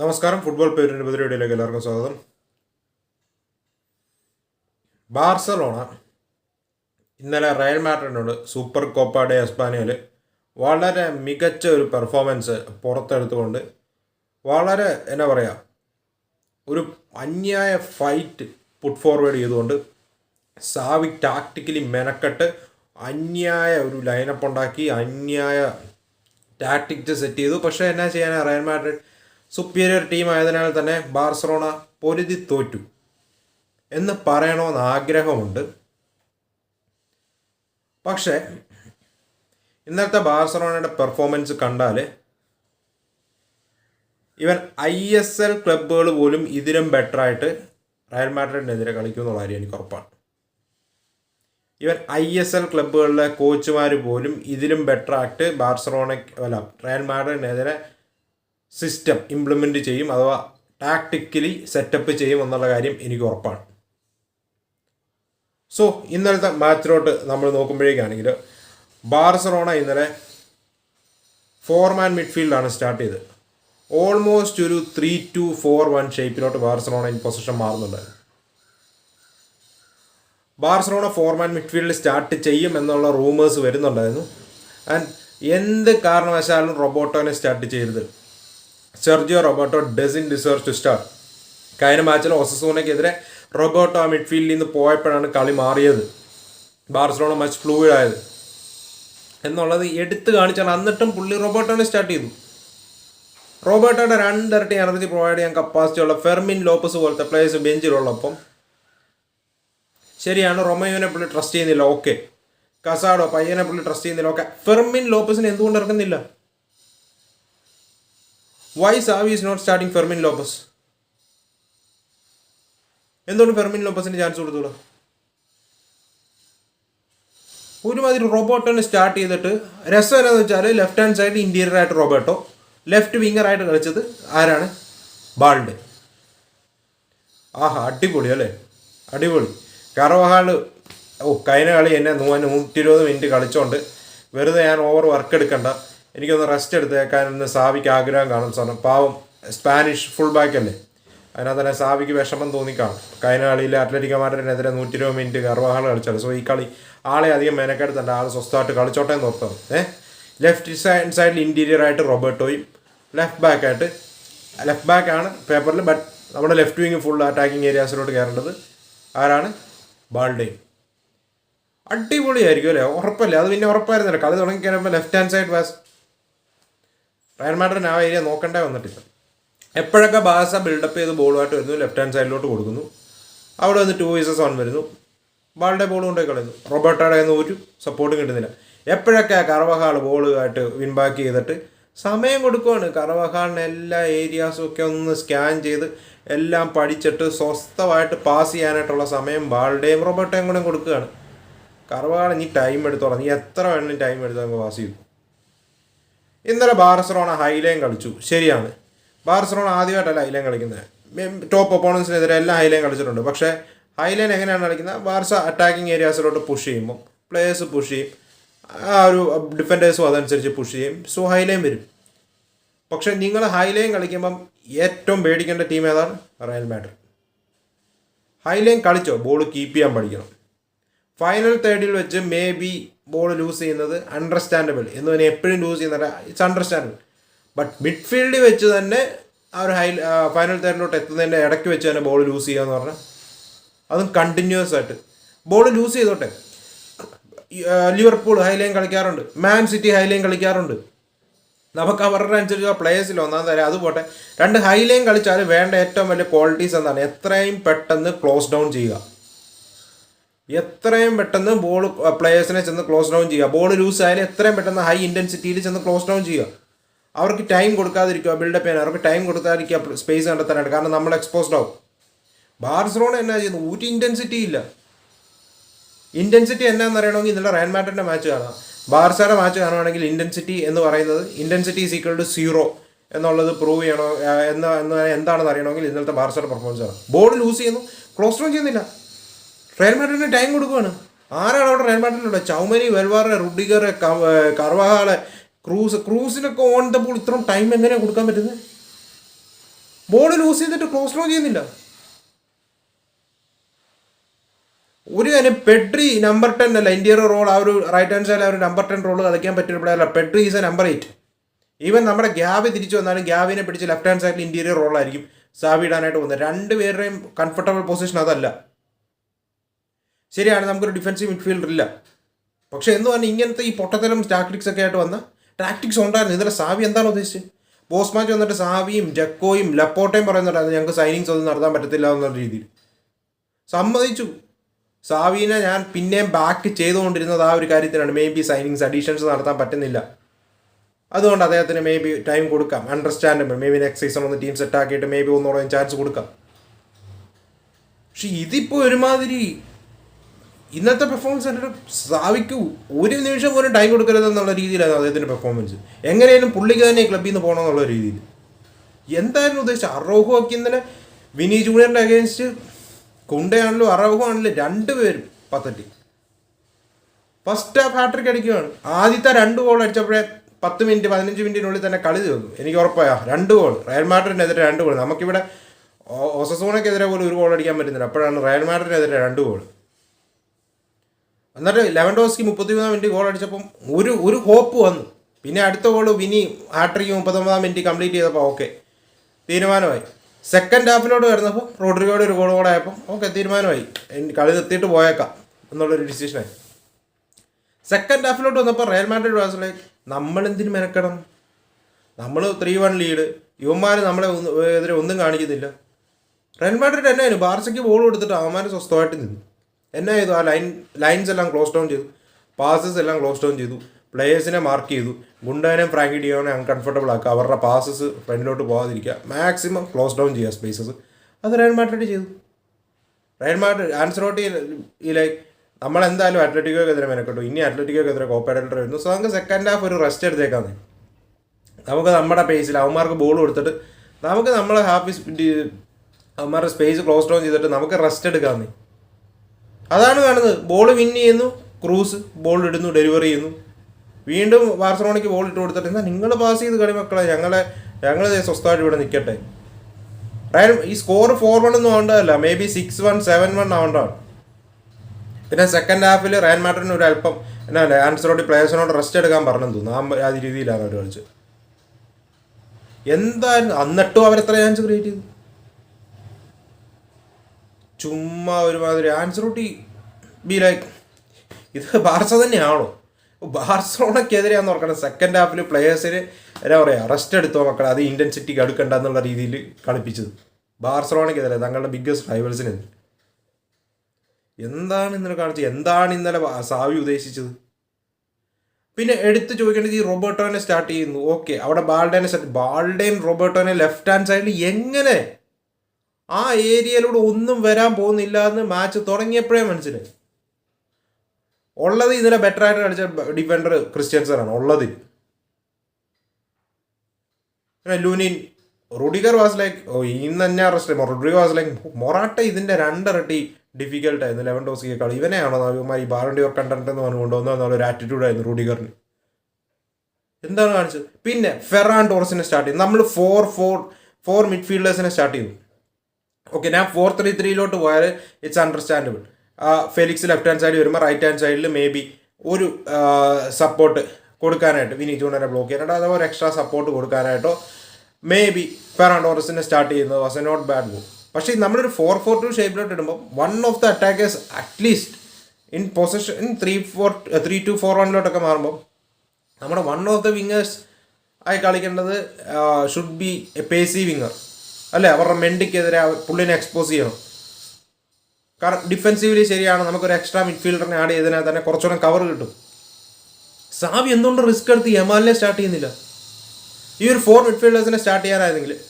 നമസ്കാരം. ഫുട്ബോൾ പേരിന്റെ വീഡിയോയിലേക്ക് എല്ലാവർക്കും സ്വാഗതം. ബാർസലോണ ഇന്നലെ റയൽ മാഡ്രിഡിനോട് സൂപ്പർ കോപ്പ ഡെ എസ്പാനിയയിൽ വളരെ മികച്ച ഒരു പെർഫോമൻസ് പുറത്തെടുത്തുകൊണ്ട് വളരെ എന്നാ പറയുക ഒരു അന്യായ ഫൈറ്റ് പുട്ട് ഫോർവേഡ് ചെയ്തുകൊണ്ട് സാവി ടാക്ടിക്കലി മെനക്കെട്ട് അന്യായ ഒരു ലൈനപ്പ് ഉണ്ടാക്കി അന്യായ ടാക്ടിക്സ് സെറ്റ് ചെയ്തു. പക്ഷേ എന്നാ ചെയ്യാനാണ് റയൽ മാഡ്രിഡ് സുപ്പീരിയർ ടീം ആയതിനാൽ തന്നെ ബാർസലോണ പൊരുതി തോറ്റു എന്ന് പറയണമെന്ന് ആഗ്രഹമുണ്ട്. പക്ഷേ ഇന്നത്തെ ബാർസലോണയുടെ പെർഫോമൻസ് കണ്ടാൽ ഇവൻ ഐ എസ് എൽ ക്ലബുകൾ പോലും ഇതിലും ബെറ്ററായിട്ട് റയൽ മാഡ്രിഡിനെതിരെ കളിക്കും എന്നുള്ള കാര്യം എനിക്ക് ഉറപ്പാണ്. ഇവൻ ഐ എസ് എൽ ക്ലബുകളിലെ കോച്ചുമാർ പോലും ഇതിലും ബെറ്ററായിട്ട് ബാർസലോണയ്ക്ക് അല്ല റയൽ മാഡ്രിഡിനെതിരെ സിസ്റ്റം ഇംപ്ലിമെന്റ് ചെയ്യും അഥവാ ടാക്ടിക്കലി സെറ്റപ്പ് ചെയ്യും എന്നുള്ള കാര്യം എനിക്ക് ഉറപ്പാണ്. സോ ഇന്നലത്തെ മാച്ചിലോട്ട് നമ്മൾ നോക്കുമ്പോഴേക്കാണെങ്കിൽ ബാർസലോണ ഇന്നലെ ഫോർമാൻ മിഡ്ഫീൽഡാണ് സ്റ്റാർട്ട് ചെയ്തത്. ഓൾമോസ്റ്റ് ഒരു ത്രീ ടു ഫോർ വൺ ഷേപ്പിലോട്ട് ബാർസലോണ ഇൻ പൊസിഷൻ മാറുന്നുണ്ടായിരുന്നു ബാർസലോണ ഫോർമാൻ മിഡ്ഫീൽഡിൽ സ്റ്റാർട്ട് ചെയ്യും എന്നുള്ള റൂമേഴ്സ് വരുന്നുണ്ടായിരുന്നു. ആൻഡ് എന്ത് കാരണവശാലും റൊബോട്ടോനെ സ്റ്റാർട്ട് ചെയ്യരുത്. Sergio Roberto doesn't deserve to start കഴിഞ്ഞ മാച്ചിൽ ഒസസൂനയ്ക്കെതിരെ റൊബോട്ടോ ആ മിഡ്ഫീൽഡിൽ നിന്ന് പോയപ്പോഴാണ് കളി മാറിയത്. ബാർസലോണ മച്ച് ഫ്ലൂയിഡ് ആയത്. എന്നുള്ളത് എടുത്തു കാണിച്ചാണ്. എന്നിട്ടും പുള്ളി റോബോട്ടോനെ സ്റ്റാർട്ട് ചെയ്തു. റോബോട്ടോയുടെ രണ്ടിരട്ടി എനർജി പ്രൊവൈഡ് ചെയ്യാൻ കപ്പാസിറ്റി ഉള്ള ഫെർമിൻ ലോപ്പസ് പോലത്തെ പ്ലേയേഴ്സ് ബെഞ്ചിലുള്ളപ്പം ശരിയാണ്. റൊമയോനെ പുള്ളി ട്രസ്റ്റ് ചെയ്യുന്നില്ല. ഓക്കെ കസാഡോ പയ്യനെ പുള്ളി ട്രസ്റ്റ് ചെയ്യുന്നില്ല. ഓക്കെ ഫെർമിൻ ലോപ്പസിന് എന്തുകൊണ്ട് ഇറക്കുന്നില്ല why Xavi is not starting Fermin Lopez എന്തുകൊണ്ട് ഫെർമിൻ ലോപ്പസിന് ചാൻസ് കൊടുത്തൂടാ? ഒരുമാതിരി റോബോട്ടോനെ സ്റ്റാർട്ട് ചെയ്തിട്ട് രസം എന്താണെന്ന് വെച്ചാൽ ലെഫ്റ്റ് ഹാൻഡ് സൈഡ് ഇന്റീരിയർ ആയിട്ട് റോബോട്ടോ ലെഫ്റ്റ് വിംഗർ ആയിട്ട് കളിച്ചത് ആരാണ്? ബാൾഡ്. ആഹാ അടിപൊളി അല്ലേ? അടിപൊളി. കറവഹാൾ ഓ കഴിഞ്ഞ കളി എന്നെ നൂറ്റി ഇരുപത് മിനിറ്റ് കളിച്ചോണ്ട് വെറുതെ ഞാൻ ഓവർ വർക്ക് എടുക്കണ്ട. എനിക്കൊന്ന് റെസ്റ്റ് എടുത്തേക്കാനൊന്ന് സാവിക്ക് ആഗ്രഹം കാണും. സാറിന് പാവം സ്പാനിഷ് ഫുൾ ബാക്ക് അല്ലേ? അതിനകത്ത് തന്നെ സാവിക്ക് വിഷമം തോന്നിക്കാണും കഴിഞ്ഞ കളിയിൽ അത്ലറ്റിക്കോ മാഡ്രിഡിനെതിരെ നൂറ്റി ഇരുപത് മിനിറ്റ് കർവാഹാൾ കളിച്ചത് സോ ഈ കളി ആളെ അധികം മെനക്കെടുത്തണ്ട ആൾ സ്വസ്ഥമായിട്ട് കളിച്ചോട്ടെ എന്ന് ഓർത്താണ് ഏഹ് ലെഫ്റ്റ് സൈഡ് സൈഡിൽ ഇന്റീരിയർ ആയിട്ട് റോബർട്ടോയും ലെഫ്റ്റ് ബാക്ക് ആയിട്ട് ലെഫ്റ്റ് ബാക്ക് ആണ് പേപ്പറിൽ ബട്ട് നമ്മുടെ ലെഫ്റ്റ് വിങ് ഫുൾ അറ്റാക്കിംഗ് ഏരിയാസിലോട്ട് കയറേണ്ടത് ആരാണ്? ബാൾഡേയും അടിപൊളിയായിരിക്കും അല്ലേ? ഉറപ്പല്ലേ? അത് പിന്നെ ഉറപ്പായിരുന്നല്ലോ. കളി തുടങ്ങി കഴിയുമ്പോൾ left hand side was Real മാഡ്രിഡിന് ആ ഏരിയ നോക്കണ്ടേ വന്നിട്ടില്ല. എപ്പോഴൊക്കെ ബാസ ബിൽഡപ്പ് ചെയ്ത് ബോളുമായിട്ട് വരുന്നു ലെഫ്റ്റ് ഹാൻഡ് സൈഡിലോട്ട് കൊടുക്കുന്നു അവിടെ വന്ന് ടു വീസസ് ഓൺ വരുന്നു ബാളുടെ ബോൾ കൊണ്ടുപോയി കളയുന്നു. റോബർട്ടോയുടെ നിന്ന് ഒരു സപ്പോർട്ടും കിട്ടുന്നില്ല. എപ്പോഴൊക്കെ കറവഹാൾ ബോളുമായിട്ട് വിൻബാക്ക് ചെയ്തിട്ട് സമയം കൊടുക്കുവാണ്. കറവഹാളിന് എല്ലാ ഏരിയാസും ഒക്കെ ഒന്ന് സ്കാൻ ചെയ്ത് എല്ലാം പഠിച്ചിട്ട് സ്വസ്ഥമായിട്ട് പാസ് ചെയ്യാനായിട്ടുള്ള സമയം ബാളുടെയും റോബർട്ടയും കൂടെ കൊടുക്കുകയാണ്. കറവഹാൾ നീ ടൈം എടുത്തോളാം. നീ എത്ര വേണമെങ്കിലും ടൈം എടുത്ത് പാസ് ചെയ്തു ഇന്നലെ ബാർസലോണ ഹൈലൈൻ കളിച്ചു. ശരിയാണ്. ബാർസലോണ ആദ്യമായിട്ടല്ല ഹൈലൈൻ കളിക്കുന്നത്. ടോപ്പ് ഒപ്പോണൻസിനെതിരെ എല്ലാ ഹൈലൈൻ കളിച്ചിട്ടുണ്ട്. പക്ഷേ ഹൈലൈൻ എങ്ങനെയാണ് കളിക്കുന്നത്? ബാർസ അറ്റാക്കിംഗ് ഏരിയാസിലോട്ട് പുഷ് ചെയ്യുമ്പോൾ പ്ലേയേഴ്സ് പുഷ് ചെയ്യും. ആ ഒരു ഡിഫൻഡേഴ്സും അതനുസരിച്ച് പുഷ് ചെയ്യും. സോ ഹൈലൈൻ വരും. പക്ഷേ നിങ്ങൾ ഹൈലൈൻ കളിക്കുമ്പം ഏറ്റവും പേടിക്കേണ്ട ടീം ഏതാണ്? റയൽ മാഡ്രിഡ് ഹൈലൈൻ കളിച്ചോ? ബോൾ കീപ്പ് ചെയ്യാൻ പഠിക്കണം. ഫൈനൽ തേർഡിൽ വെച്ച് മേ ബി ബോൾ ലൂസ് ചെയ്യുന്നത് അണ്ടർസ്റ്റാൻഡബിൾ എന്ന് പറഞ്ഞാൽ എപ്പോഴും ലൂസ് ചെയ്യുന്നില്ല ഇറ്റ്സ് അണ്ടർസ്റ്റാൻഡബിൾ ബട്ട് മിഡ്ഫീൽഡിൽ വെച്ച് തന്നെ ആ ഒരു ഹൈ ഫൈനൽ തേർഡിലോട്ട് എത്തുന്നതിന്റെ ഇടയ്ക്ക് വെച്ച് തന്നെ ബോൾ ലൂസ് ചെയ്യുക എന്ന് പറഞ്ഞാൽ അതും കണ്ടിന്യൂസ് ആയിട്ട്. ബോൾ ലൂസ് ചെയ്തോട്ടെ. ലിവർപൂൾ ഹൈലൈൻ കളിക്കാറുണ്ട്. മാൻ സിറ്റി ഹൈലൈൻ കളിക്കാറുണ്ട്. നമുക്ക് അവരുടെ അനുസരിച്ച് പ്ലേയേഴ്സിൽ ഒന്നാം തരാം അത് പോട്ടെ. രണ്ട് ഹൈലൈൻ കളിച്ചാൽ വേണ്ട ഏറ്റവും വലിയ ക്വാളിറ്റീസ് എന്താണ്? എത്രയും പെട്ടെന്ന് ക്ലോസ് ഡൗൺ ചെയ്യുക. എത്രയും പെട്ടെന്ന് ബോൾ പ്ലേയേഴ്സിനെ ചെന്ന് ക്ലോസ് ഡൗൺ ചെയ്യുക. ബോൾ ലൂസ് ആയാലും എത്രയും പെട്ടെന്ന് ഹൈ ഇന്റൻസിറ്റിയിൽ ചെന്ന് ക്ലോസ് ഡൗൺ ചെയ്യുക. അവർക്ക് ടൈം കൊടുക്കാതിരിക്കുക ബിൽഡപ്പ് ചെയ്യാൻ. അവർക്ക് ടൈം കൊടുക്കാതിരിക്കുക സ്പേസ് കണ്ടെത്താനായിട്ട്. കാരണം നമ്മൾ എക്സ്പോസ്ഡ് ആവും. ബാർസലോണ എന്നാ ചെയ്യുന്നത്? ഒരു ഇന്റൻസിറ്റി ഇല്ല. ഇന്റൻസിറ്റി എന്നാന്ന് അറിയണമെങ്കിൽ ഇന്നലെ റയൻ മാറ്റിന്റെ മാച്ച് കാണാം. ബാർസയുടെ മാച്ച് കാണുകയാണെങ്കിൽ ഇന്റൻസിറ്റി എന്ന് പറയുന്നത് intensity is equal to zero എന്നുള്ളത് പ്രൂവ് ചെയ്യണോ എന്ന് എന്താണെന്ന് അറിയണമെങ്കിൽ ഇന്നലത്തെ ബാർസയുടെ പെർഫോമൻസ് ആണ്. ബോൾ ലൂസ് ചെയ്യുന്നു. ക്ലോസ് ഡൗൺ ചെയ്യുന്നില്ല. റയൽ മാഡ്രിഡിന് ടൈം കൊടുക്കുകയാണ് ആരാണ് അവിടെ റയൽ മാഡ്രിഡിലുള്ളത് ചൗമനി വെൽവാറെ റുഡിഗർ കർവാഹാളെ ക്രൂസ് ക്രൂസിനൊക്കെ ഓൺ ദ ബോൾ ഇത്രയും ടൈം എങ്ങനെയാണ് കൊടുക്കാൻ പറ്റുന്നത്? ബോൾ ലൂസ് ചെയ്തിട്ട് ക്രോസ് ലോ ചെയ്യുന്നില്ല. ഒരു കാര്യം പെഡ്രി നമ്പർ ടെൻ അല്ല ഇന്ത്യയുടെ റോൾ ആ ഒരു റൈറ്റ് ഹാൻഡ് സൈഡിൽ ആ ഒരു നമ്പർ ടെൻ റോൾ കളിക്കാൻ പറ്റിയ പ്ലെയർ അല്ല. Pedri is a number eight even നമ്മുടെ ഗ്യാബ് തിരിച്ചു വന്നാലും ഗ്യാബിനെ പിടിച്ച് ലെഫ്റ്റ് ഹാൻഡ് സൈഡിൽ ഇന്റീരിയർ റോളായിരിക്കും സാവിടാനായിട്ട് പോകുന്നത്. രണ്ടുപേരുടെയും കംഫർട്ടബിൾ പൊസിഷൻ അതല്ല. ശരിയാണ് നമുക്കൊരു ഡിഫൻസീവ് മിഡ്ഫീൽഡർ ഇല്ല. പക്ഷേ എന്ന് പറഞ്ഞാൽ ഇങ്ങനത്തെ ഈ പൊട്ടത്തരം ടാക്ടിക്സ് ഒക്കെ ആയിട്ട് വന്ന ടാക്ടിക്സ് ഉണ്ടായിരുന്നു. ഇതിലെ സാവി എന്താണ് ഉദ്ദേശിച്ചത്? ബോസ് മാച്ച് വന്നിട്ട് സാവിയും ജക്കോയും ലപ്പോട്ടയും പറയുന്നുണ്ടായിരുന്നു ഞങ്ങൾക്ക് സൈനിങ്സ് ഒന്നും നടത്താൻ പറ്റത്തില്ല എന്നുള്ള രീതിയിൽ. സമ്മതിച്ചു. സാവീനെ ഞാൻ പിന്നെയും ബാക്ക് ചെയ്തുകൊണ്ടിരുന്നത് ആ ഒരു കാര്യത്തിനാണ്. മേ ബി സൈനിങ്സ് അഡീഷൻസ് നടത്താൻ പറ്റുന്നില്ല. അതുകൊണ്ട് അദ്ദേഹത്തിന് മേ ബി ടൈം കൊടുക്കാം. Understandable maybe next season ഒന്ന് ടീം സെറ്റ് ആക്കിയിട്ട് മേ ബി ഒന്നോളം ചാൻസ് കൊടുക്കാം. പക്ഷെ ഇതിപ്പോൾ ഒരുമാതിരി ഇന്നത്തെ പെർഫോമൻസ് കണ്ടിട്ട് സാവിക്ക് ഒരു നിമിഷം പോലും ടൈം കൊടുക്കരുത് എന്നുള്ള രീതിയിലാണ് അദ്ദേഹത്തിന്റെ പെർഫോമൻസ് എങ്ങനെയാലും പുള്ളിക്ക് തന്നെ ക്ലബിൽ നിന്ന് പോകണം എന്നുള്ള രീതിയിൽ. എന്തായിരുന്നു ഉദ്ദേശിച്ചത് അറോഹു ഒക്കെ ഇന്നലെ വിനി ജൂനിയറിന്റെ അഗേൻസ്റ്റ് കുണ്ടയാണല്ലോ അറോഹു ആണല്ലോ രണ്ടുപേരും പത്തറ്റി. ഫസ്റ്റ് ഹാഫ് ഹാട്രിക് അടിക്കുകയാണ്. ആദ്യത്തെ രണ്ട് ഗോൾ അടിച്ചപ്പോഴേ പത്ത് മിനിറ്റ് പതിനഞ്ച് മിനിറ്റിനുള്ളിൽ തന്നെ കളി തീർന്നു. എനിക്ക് ഉറപ്പായ രണ്ട് ഗോൾ റയൽ മാഡ്രിഡിനെതിരെ രണ്ട് ഗോൾ നമുക്കിവിടെ ഒസസോണക്കെതിരെ പോലും ഒരു ഗോൾ അടിക്കാൻ പറ്റുന്നില്ല. അപ്പോഴാണ് റയൽ മാഡ്രിഡിനെതിരെ രണ്ട് ഗോൾ എന്നിട്ട് ലെവൻഡോസ്കി മുപ്പത്തിമൂന്നാം മിനിറ്റ് ഗോൾ അടിച്ചപ്പം ഒരു ഒരു ഹോപ്പ് വന്നു. പിന്നെ അടുത്ത ഗോൾ വിനി ഹാട്രിക്ക് മുപ്പത്തൊമ്പതാം മിനിറ്റ് കംപ്ലീറ്റ് ചെയ്തപ്പോൾ ഓക്കെ തീരുമാനമായി. സെക്കൻഡ് ഹാഫിലോട്ട് വരുന്നപ്പോൾ റോഡ്രിഗോയുടെ ഒരു ഗോൾ ആയപ്പോൾ ഓക്കെ തീരുമാനമായി. കളി നിർത്തിയിട്ട് പോയേക്കാം എന്നുള്ളൊരു ഡിസിഷനായി സെക്കൻഡ് ഹാഫിലോട്ട് വന്നപ്പോൾ റയൽ മാഡ്രിഡ് വാസിലെ നമ്മളെന്തിനു മെനക്കണം നമ്മൾ ത്രീ വൺ ലീഡ് യുവന്മാർ നമ്മളെ എതിരെ ഒന്നും കാണിക്കുന്നില്ല. റയൽ മാഡ്രിഡ് എന്നായിരുന്നു ബാർസയ്ക്ക് ബോൾ കൊടുത്തിട്ട് അവന്മാർ സ്വസ്ഥമായിട്ട് നിന്നു. എന്നാ ചെയ്തു? ആ ലൈൻ ലൈൻസ് എല്ലാം ക്ലോസ് ഡൗൺ ചെയ്തു. പാസസ് എല്ലാം ക്ലോസ് ഡൗൺ ചെയ്തു. പ്ലേയേഴ്സിനെ മാർക്ക് ചെയ്തു. ഗുണ്ടാനെയും ഫ്രാങ്കി ഡിയോനെ അൺകംഫർട്ടബിൾ ആക്കുക. അവരുടെ പാസസ് ഫ്രണ്ടിലോട്ട് പോകാതിരിക്കുക മാക്സിമം ക്ലോസ് ഡൗൺ ചെയ്യുക സ്പേസസ് അത് റയൽ മാഡ്രിഡ് ചെയ്തു. റയൽ മാഡ്രിഡ് ആൻസറോട്ടി ഈ ലൈക്ക് നമ്മൾ എന്തായാലും അത്ലറ്റിക്കോക്കെതിരെ മെനക്കെട്ടു. ഇനി അത്ലറ്റിക്കോക്കെതിരെ കോപ്പറേറ്റർ വരുന്നു. സോ നമുക്ക് സെക്കൻഡ് ഹാഫ് ഒരു റെസ്റ്റ് എടുത്തേക്കാന്ന്. നമുക്ക് നമ്മുടെ പേസിൽ അവന്മാർക്ക് ബോൾ കൊടുത്തിട്ട് നമുക്ക് നമ്മളെ ഹാപ്പി അവന്മാരുടെ സ്പേസ് ക്ലോസ് ഡൗൺ ചെയ്തിട്ട് നമുക്ക് റെസ്റ്റ് എടുക്കാമെന്ന് അതാണ് കാണുന്നത്. ബോൾ വിൻ ചെയ്യുന്നു. ക്രൂസ് ബോൾ ഇടുന്നു. ഡെലിവറി ചെയ്യുന്നു. വീണ്ടും ബാർസലോണയ്ക്ക് ബോൾ ഇട്ട് കൊടുത്തിട്ട് എന്നാൽ നിങ്ങൾ പാസ് ചെയ്ത് കളി മക്കളെ ഞങ്ങളെ ഞങ്ങൾ സ്വസ്ഥമായിട്ട് ഇവിടെ നിൽക്കട്ടെ റയൽ ഈ സ്കോർ ഫോർ വൺ ഒന്നും ആവേണ്ടതല്ല. Maybe six one seven one ആവേണ്ടതാണ്. പിന്നെ സെക്കൻഡ് ഹാഫിൽ റയൽ മാഡ്രിഡിന് ഒരു അല്പം എന്നാ ആൻസറോട്ടി പ്ലേയേഴ്സിനോട് റെസ്റ്റ് എടുക്കാൻ പറഞ്ഞു തോന്നുന്നു. ആ രീതിയിലാണ് അവർ കളിച്ചത്. എന്തായിരുന്നു എന്നിട്ടും അവരെത്ര ചാൻസ് ക്രിയേറ്റ് ചെയ്തു? ചുമ്മാ ഒരുമാതിരി ആൻസർ ആൻസറോട്ടി ബി ലൈക്ക് ഇത് ബാർസ തന്നെയാണോ? ബാർസോണക്കെതിരെയാന്ന് ഓർക്കണം സെക്കൻഡ് ഹാഫിൽ പ്ലേയേഴ്സിന് എന്താ പറയുക റെസ്റ്റ് എടുത്തോ മക്കളെ അത് ഇന്റൻസിറ്റിക്ക് അടുക്കണ്ട എന്നുള്ള രീതിയിൽ കളിപ്പിച്ചത്. ബാർസലോണയ്ക്കെതിരെ തങ്ങളുടെ ബിഗ്ഗസ്റ്റ് റൈവൽസിനെതിരെ എന്താണ് ഇന്നലെ കാണിച്ചത്? എന്താണ് ഇന്നലെ സാവി ഉദ്ദേശിച്ചത്? പിന്നെ എടുത്ത് ചോദിക്കേണ്ടത് ഈ റോബർട്ടോനെ സ്റ്റാർട്ട് ചെയ്യുന്നു. ഓക്കെ അവിടെ ബാൾഡേനെ ബാൾഡേൻ റോബർട്ടോനെ ലെഫ്റ്റ് ഹാൻഡ് സൈഡിൽ എങ്ങനെ ആ ഏരിയയിലൂടെ ഒന്നും വരാൻ പോകുന്നില്ല എന്ന് മാച്ച് തുടങ്ങിയപ്പോഴേ മനസ്സിലായി. ഉള്ളത് ഇന്നലെ ബെറ്റർ ആയിട്ട് കളിച്ച ഡിഫൻഡർ ക്രിസ്ത്യൻസനാണ് ഉള്ളതിൽ പിന്നെ Lunin Rudiger was like oh ഇന്ന് തന്നെ arrest Rudiger was like Morata ഇതിന്റെ രണ്ടിരട്ടി ഡിഫിക്കൽട്ട് ആയിരുന്നു. ലെവൻ ഡോസിക്ക് കളി. ഇവനെയാണോ നവ്യമാർ ഈ ബാലണ്ടി ഓർ കണ്ടന്റ് എന്ന് പറഞ്ഞു കൊണ്ടുവന്ന ഒരു ആറ്റിറ്റ്യൂഡ് ആയിരുന്നു റുഡിഗറിന്. എന്താണ് കാണിച്ചത്? പിന്നെ ഫെറാൻ ടോറസിനെ സ്റ്റാർട്ട് ചെയ്തു. നമ്മൾ ഫോർ ഫോർ ഫോർ മിഡ്ഫീൽഡേഴ്സിനെ സ്റ്റാർട്ട് ചെയ്തു. ഓക്കെ ഞാൻ ഫോർ ത്രീ ത്രീയിലോട്ട് പോയാൽ it's understandable Felix left hand സൈഡിൽ വരുമ്പോൾ റൈറ്റ് ഹാൻഡ് സൈഡിൽ മേ ബി ഒരു സപ്പോർട്ട് കൊടുക്കാനായിട്ട് വിനീത് ജൂണനെ ബ്ലോക്ക് ചെയ്യാനായിട്ട് അഥവാ ഒരു എക്സ്ട്രാ സപ്പോർട്ട് കൊടുക്കാനായിട്ടോ മേ ബി ഫെറാൻഡോറസിനെ സ്റ്റാർട്ട് ചെയ്യുന്നത് was a not bad move പക്ഷേ നമ്മളൊരു ഫോർ ഫോർ ടു ഷേപ്പിലോട്ട് ഇടുമ്പോൾ one of the attackers at least in position in three four three two four വണ്ണിലോട്ടൊക്കെ മാറുമ്പോൾ നമ്മുടെ വൺ ഓഫ് ദ വിങ്ങേഴ്സ് ആയി കളിക്കേണ്ടത് should be a pacey winger അല്ലേ? അവരുടെ മെൻഡിക്കെതിരെ പുള്ളിനെ എക്സ്പോസ് ചെയ്യണം. കാരണം ഡിഫെൻസീവ്ലി ശരിയാണ് നമുക്കൊരു എക്സ്ട്രാ മിഡ്ഫീൽഡറിനെ ആഡ് ചെയ്തതിനാൽ തന്നെ കുറച്ചുകൂടെ കവർ കിട്ടും. സാവി എന്തുകൊണ്ട് റിസ്ക് എടുത്ത് യമാലിനെ സ്റ്റാർട്ട് ചെയ്യുന്നില്ല? ഈ ഒരു ഫോർ മിഡ്ഫീൽഡേഴ്സിനെ സ്റ്റാർട്ട് ചെയ്യാനായിരുന്നെങ്കിൽ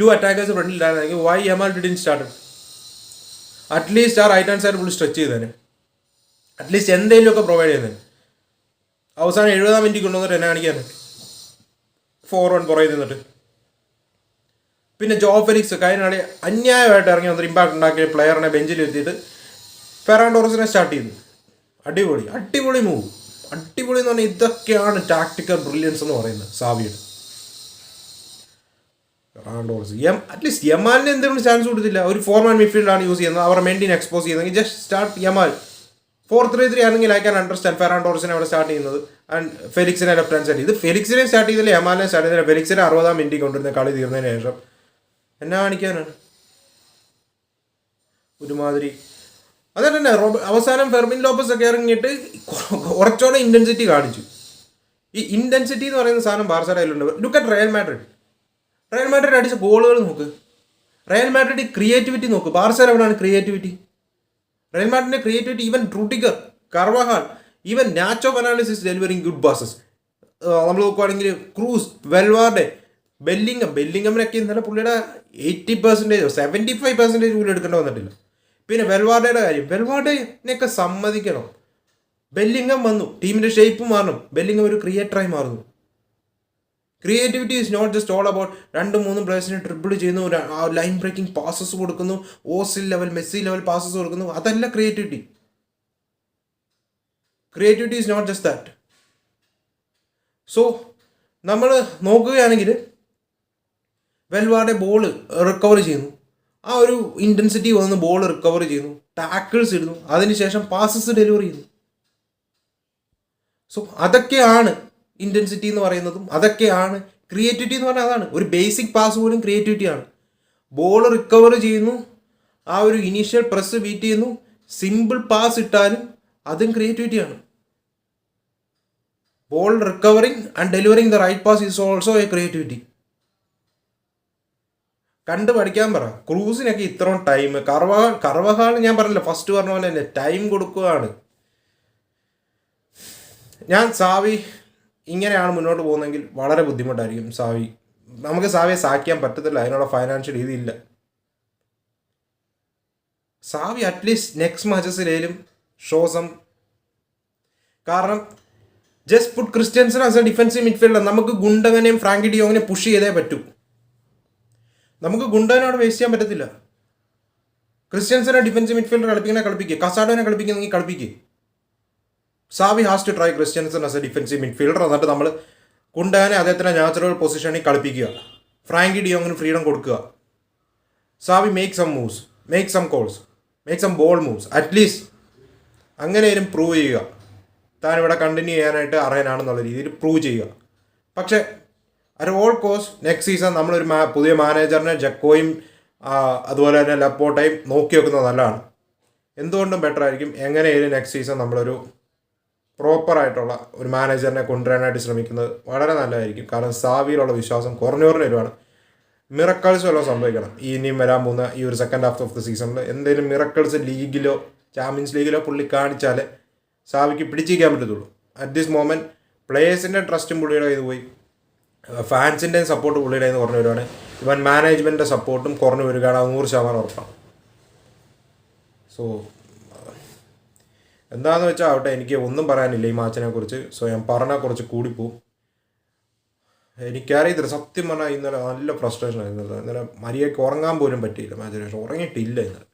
two attackers ഫ്രണ്ടിലായിരുന്നെങ്കിൽ why Yamal didn't start at least ആ റൈറ്റ് ഹാൻഡ് സൈഡ് പുള്ളി സ്ട്രെച്ച് ചെയ്തേനെ. അറ്റ്ലീസ്റ്റ് എന്തെങ്കിലുമൊക്കെ പ്രൊവൈഡ് ചെയ്യുന്നതിന് അവസാനം എഴുപതാം മിനിറ്റ് കൊണ്ടുവന്നിട്ട് എന്നെ കാണിക്കാൻ ഫോർ വൺ പുറകെ നിന്നിട്ട്. പിന്നെ ജോ ഫെലിക്സ് കഴിഞ്ഞ കളി അന്യായമായിട്ട് ഇറങ്ങി വന്നിട്ട് ഇമ്പാക്ട് ഉണ്ടാക്കിയ പ്ലെയറിനെ ബെഞ്ചിൽ എത്തിയിട്ട് ഫെറാൻഡോറസിനെ സ്റ്റാർട്ട് ചെയ്യുന്നു. അടിപൊളി അടിപൊളി മൂവ് അടിപൊളി എന്ന് പറഞ്ഞാൽ ഇതൊക്കെയാണ് ടാക്ടിക്കൽ ബ്രില്യൻസ് എന്ന് പറയുന്നത് സാവിയുടെ. Ferran Torres. എം അറ്റ്ലീസ്റ്റ് യമാലിന് എന്തെങ്കിലും ചാൻസ് കൊടുത്തില്ല ഒരു ഫോർ മാൻ മിഡ്ഫീൽഡാണ് യൂസ് ചെയ്യുന്നത്. അവരുടെ മെൻഡിനെ എക്സ്പോസ് ചെയ്യുന്നെങ്കിൽ just start Yamal. Four three three ആണെങ്കിൽ ഐ ക്യാൻ അണ്ടർസ്റ്റാൻഡ് ഫെറാൻ ടോറസിനെ അവിടെ സ്റ്റാർട്ട് ചെയ്യുന്നത്. ആൻഡ് ഫെലിക്സിനെ ലെഫ്റ്റ് ഹാൻഡ് സൈഡ് ഇത് ഫെലിക്സിനെ സ്റ്റാർട്ട് ചെയ്തില്ല യമാലിനെ സ്റ്റാർട്ട് ചെയ്തില്ല. ഫെലിക്സിനെ അറുപതാം മിനിറ്റ് കൊണ്ടുവരുന്ന കളി തീർന്നതിന് ശേഷം എന്നാ കാണിക്കാനാണ് ഒരുമാതിരി. അതല്ല തന്നെ റോബ അവസാനം ഫെർമിൻ ലോപ്പസ് ഒക്കെ ഇറങ്ങിയിട്ട് കുറച്ചോടെ ഇന്റൻസിറ്റി കാണിച്ചു. ഈ ഇന്റൻസിറ്റി എന്ന് പറയുന്ന സാധനം ബാർസലയിലുണ്ട് look at Real Madrid Real Madrid അടിച്ച ഗോളുകൾ നോക്ക്. റയൽ മാഡ്രിഡ് ക്രിയേറ്റിവിറ്റി നോക്ക്. ബാർസയിൽ എവിടെയാണ് ക്രിയേറ്റിവിറ്റി റയൽ മാഡ്രിഡിന്റെ creativity even ട്രൂട്ടിക്കർ Carvajal even Nacho analysis delivering good passes നമ്മൾ നോക്കുവാണെങ്കിൽ ക്രൂസ് വെൽവാർഡെ ബെല്ലിംഗം ബെല്ലിംഗമിനൊക്കെ ഇന്നലെ പുള്ളിയുടെ എയ്റ്റി പെർസെന്റേജോ സെവന്റി ഫൈവ് പെർസെന്റേജ് പോലും എടുക്കേണ്ടി വന്നിട്ടില്ല. പിന്നെ വെൽവാർഡയുടെ കാര്യം വെൽവാർഡേനെയൊക്കെ സമ്മതിക്കണം. ബെല്ലിംഗം വന്നു ടീമിന്റെ ഷേപ്പ് മാറണം ബെല്ലിംഗം ഒരു ക്രിയേറ്ററായി മാറുന്നു. Creativity is not just all about രണ്ടും മൂന്നും പ്ലേയേഴ്സിനെ ട്രിപ്പിൾ ചെയ്യുന്നു ലൈൻ ബ്രേക്കിംഗ് പാസസ് കൊടുക്കുന്നു Ozil level Messi level passes കൊടുക്കുന്നു അതല്ല creativity creativity is not just that so നമ്മൾ നോക്കുകയാണെങ്കിൽ വെൽവാടെ ബോൾ റിക്കവർ ചെയ്യുന്നു. ആ ഒരു ഇന്റൻസിറ്റി വന്ന് ബോൾ റിക്കവർ ചെയ്യുന്നു. ടാക്കിൾസ് ഇടുന്നു. അതിനുശേഷം പാസസ് ഡെലിവർ ചെയ്യുന്നു. സോ അതൊക്കെയാണ് ഇന്റൻസിറ്റി എന്ന് പറയുന്നതും അതൊക്കെയാണ് ക്രിയേറ്റിവിറ്റി എന്ന് പറഞ്ഞാൽ അതാണ്. ഒരു ബേസിക് പാസ് പോലും ക്രിയേറ്റിവിറ്റിയാണ് ബോൾ റിക്കവർ ചെയ്യുന്നു. ആ ഒരു ഇനീഷ്യൽ പ്രസ് ബീറ്റ് ചെയ്യുന്നു. സിമ്പിൾ പാസ് ഇട്ടാലും അതും ക്രിയേറ്റിവിറ്റിയാണ് ball recovering and delivering the right pass is also a creativity കണ്ട് പഠിക്കാൻ പറ. ക്രൂസിനൊക്കെ ഇത്രയും ടൈം കർവഹാൾ കർവഹാൾ ഞാൻ പറഞ്ഞില്ല ഫസ്റ്റ് പറഞ്ഞ പോലെ തന്നെ ടൈം കൊടുക്കുകയാണ്. ഞാൻ സാവി ഇങ്ങനെയാണ് മുന്നോട്ട് പോകുന്നതെങ്കിൽ വളരെ ബുദ്ധിമുട്ടായിരിക്കും സാവി. നമുക്ക് സാവിയെ സാക്കിയാൻ പറ്റത്തില്ല അതിനുള്ള ഫൈനാൻഷ്യൽ ഇതില്ല സാവി അറ്റ്ലീസ്റ്റ് നെക്സ്റ്റ് മാച്ചസിലേലും ഷോസം കാരണം just put Christensen as a defensive midfielder നമുക്ക് ഗുണ്ടങ്ങനെയും ഫ്രാങ്കി ഡിയോങ്ങിനെ പുഷ് ചെയ്തേ പറ്റൂ. നമുക്ക് ഗുണ്ടനെ അവിടെ വേസ്റ്റ് ചെയ്യാൻ പറ്റത്തില്ല. ക്രിസ്ത്യൻസിനെ ഡിഫൻസ് മിഡ്ഫീൽഡർ കളിപ്പിക്കണേ കളിപ്പിക്കുക കസാഡോനെ കളിപ്പിക്കുന്നെങ്കിൽ കളിപ്പിക്കുക Xavi has to try Christensen as a defensive midfielder എന്നിട്ട് നമ്മൾ കുണ്ടാനെ അദ്ദേഹത്തിന്റെ നാച്ചുറൽ പൊസിഷനിൽ കളിപ്പിക്കുക. ഫ്രാങ്കി ഡിയോങ്ങിന് ഫ്രീഡം കൊടുക്കുക. Xavi make some moves make some calls make some ball moves at least അങ്ങനെയും പ്രൂവ് ചെയ്യുക. താൻ ഇവിടെ കണ്ടിന്യൂ ചെയ്യാനായിട്ട് അറിയാനാണെന്നുള്ള രീതിയിൽ പ്രൂവ് ചെയ്യുക. പക്ഷേ at all costs next season നമ്മളൊരു മാ പുതിയ മാനേജറിനെ ജക്കോയും അതുപോലെ തന്നെ ലപ്പോട്ടയും നോക്കി വെക്കുന്നത് നല്ലതാണ്. എന്തുകൊണ്ടും ബെറ്റർ ആയിരിക്കും. എങ്ങനെയായാലും നെക്സ്റ്റ് സീസൺ നമ്മളൊരു പ്രോപ്പറായിട്ടുള്ള ഒരു മാനേജറിനെ കൊണ്ടുവരാനായിട്ട് ശ്രമിക്കുന്നത് വളരെ നല്ലതായിരിക്കും. കാരണം സാവിയിലുള്ള വിശ്വാസം കുറഞ്ഞു കുറഞ്ഞു വരുവാണ്. മിറക്കിൾസ് വല്ലതും സംഭവിക്കണം. ഈ ഇനിയും വരാൻ പോകുന്ന ഈ ഒരു സെക്കൻഡ് ഹാഫ് ഓഫ് ദി സീസണിൽ എന്തെങ്കിലും മിറക്കിൾസ് ലീഗിലോ ചാമ്പ്യൻസ് ലീഗിലോ പുള്ളി കാണിച്ചാൽ സാവിക്ക് പിടിച്ചിരിക്കാൻ പറ്റത്തുള്ളൂ. അറ്റ് ദിസ് മോമെന്റ് പ്ലേയേഴ്സിന്റെ ട്രസ്റ്റും പുള്ളിയുടെ കയ്യിൽ പോയി. ഫാൻസിന്റെയും സപ്പോർട്ട് പുള്ളിയുടെ എന്ന് കുറഞ്ഞു വരുവാണ്. ഇവൻ മാനേജ്മെന്റിന്റെ സപ്പോർട്ടും കുറഞ്ഞു വരികയാണ്. നൂറ് ശതമാനം ഉറപ്പാണ് സോ എന്താണെന്ന് വെച്ചാൽ ആവട്ടെ എനിക്ക് ഒന്നും പറയാനില്ല ഈ മാച്ചിനെ കുറിച്ച് സോ ഞാൻ പറഞ്ഞാൽ കുറച്ച് കൂടിപ്പോവും എനിക്കറിയത്തില്ല സത്യം പറഞ്ഞാൽ ഇന്നലെ നല്ല ഫ്രസ്ട്രേഷൻ ആയിരുന്നു. ഇന്നലെ മര്യാദയ്ക്ക് ഉറങ്ങാൻ പോലും പറ്റിയില്ല മാച്ചിന്. ഉറങ്ങിയിട്ടില്ല ഇന്നലെ.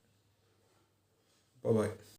ബൈ